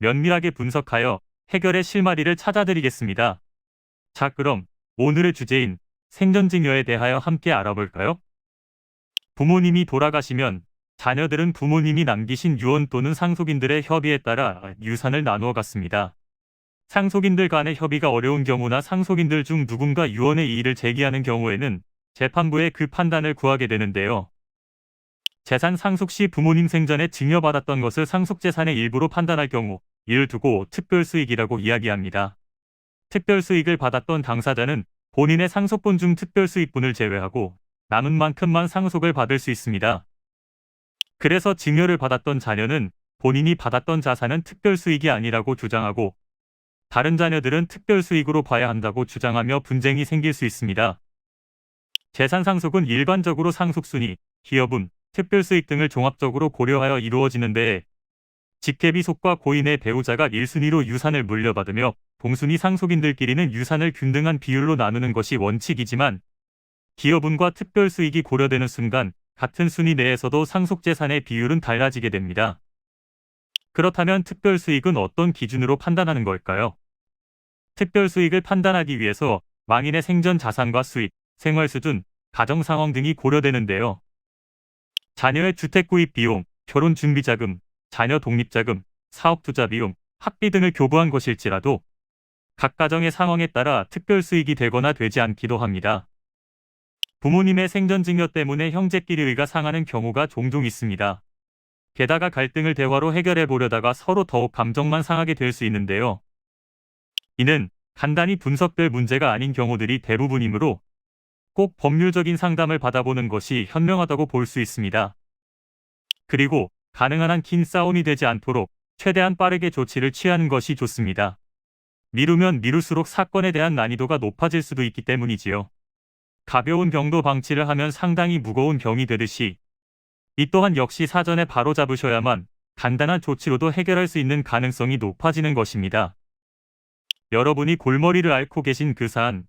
면밀하게 분석하여 해결의 실마리를 찾아드리겠습니다. 자, 그럼 오늘의 주제인 생전증여에 대하여 함께 알아볼까요? 부모님이 돌아가시면 자녀들은 부모님이 남기신 유언 또는 상속인들의 협의에 따라 유산을 나누어 갔습니다. 상속인들 간의 협의가 어려운 경우나 상속인들 중 누군가 유언의 이의를 제기하는 경우에는 재판부에 그 판단을 구하게 되는데요. 재산 상속 시 부모님 생전에 증여받았던 것을 상속재산의 일부로 판단할 경우 이를 두고 특별수익이라고 이야기합니다. 특별수익을 받았던 당사자는 본인의 상속분 중 특별수익분을 제외하고 남은 만큼만 상속을 받을 수 있습니다. 그래서 증여를 받았던 자녀는 본인이 받았던 자산은 특별수익이 아니라고 주장하고 다른 자녀들은 특별수익으로 봐야 한다고 주장하며 분쟁이 생길 수 있습니다. 재산 상속은 일반적으로 상속순위, 기여분, 특별 수익 등을 종합적으로 고려하여 이루어지는데 직계비 속과 고인의 배우자가 1순위로 유산을 물려받으며 동순위 상속인들끼리는 유산을 균등한 비율로 나누는 것이 원칙이지만 기여분과 특별 수익이 고려되는 순간 같은 순위 내에서도 상속재산의 비율은 달라지게 됩니다. 그렇다면 특별 수익은 어떤 기준으로 판단하는 걸까요? 특별 수익을 판단하기 위해서 망인의 생전 자산과 수입, 생활 수준, 가정 상황 등이 고려되는데요. 자녀의 주택 구입 비용, 결혼 준비 자금, 자녀 독립 자금, 사업 투자 비용, 학비 등을 교부한 것일지라도 각 가정의 상황에 따라 특별 수익이 되거나 되지 않기도 합니다. 부모님의 생전 증여 때문에 형제끼리 의가 상하는 경우가 종종 있습니다. 게다가 갈등을 대화로 해결해 보려다가 서로 더욱 감정만 상하게 될 수 있는데요. 이는 간단히 분석될 문제가 아닌 경우들이 대부분이므로 꼭 법률적인 상담을 받아보는 것이 현명하다고 볼 수 있습니다. 그리고 가능한 한 긴 싸움이 되지 않도록 최대한 빠르게 조치를 취하는 것이 좋습니다. 미루면 미룰수록 사건에 대한 난이도가 높아질 수도 있기 때문이지요. 가벼운 병도 방치를 하면 상당히 무거운 병이 되듯이 이 또한 역시 사전에 바로 잡으셔야만 간단한 조치로도 해결할 수 있는 가능성이 높아지는 것입니다. 여러분이 골머리를 앓고 계신 그 사안,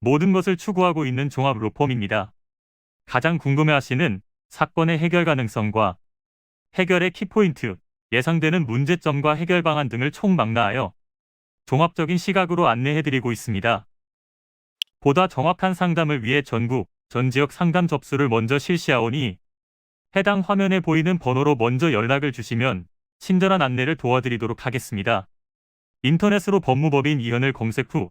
모든 것을 추구하고 있는 종합 로펌입니다. 가장 궁금해하시는 사건의 해결 가능성과 해결의 키포인트, 예상되는 문제점과 해결 방안 등을 총망라하여 종합적인 시각으로 안내해드리고 있습니다. 보다 정확한 상담을 위해 전국, 전 지역 상담 접수를 먼저 실시하오니 해당 화면에 보이는 번호로 먼저 연락을 주시면 친절한 안내를 도와드리도록 하겠습니다. 인터넷으로 법무법인 이현을 검색 후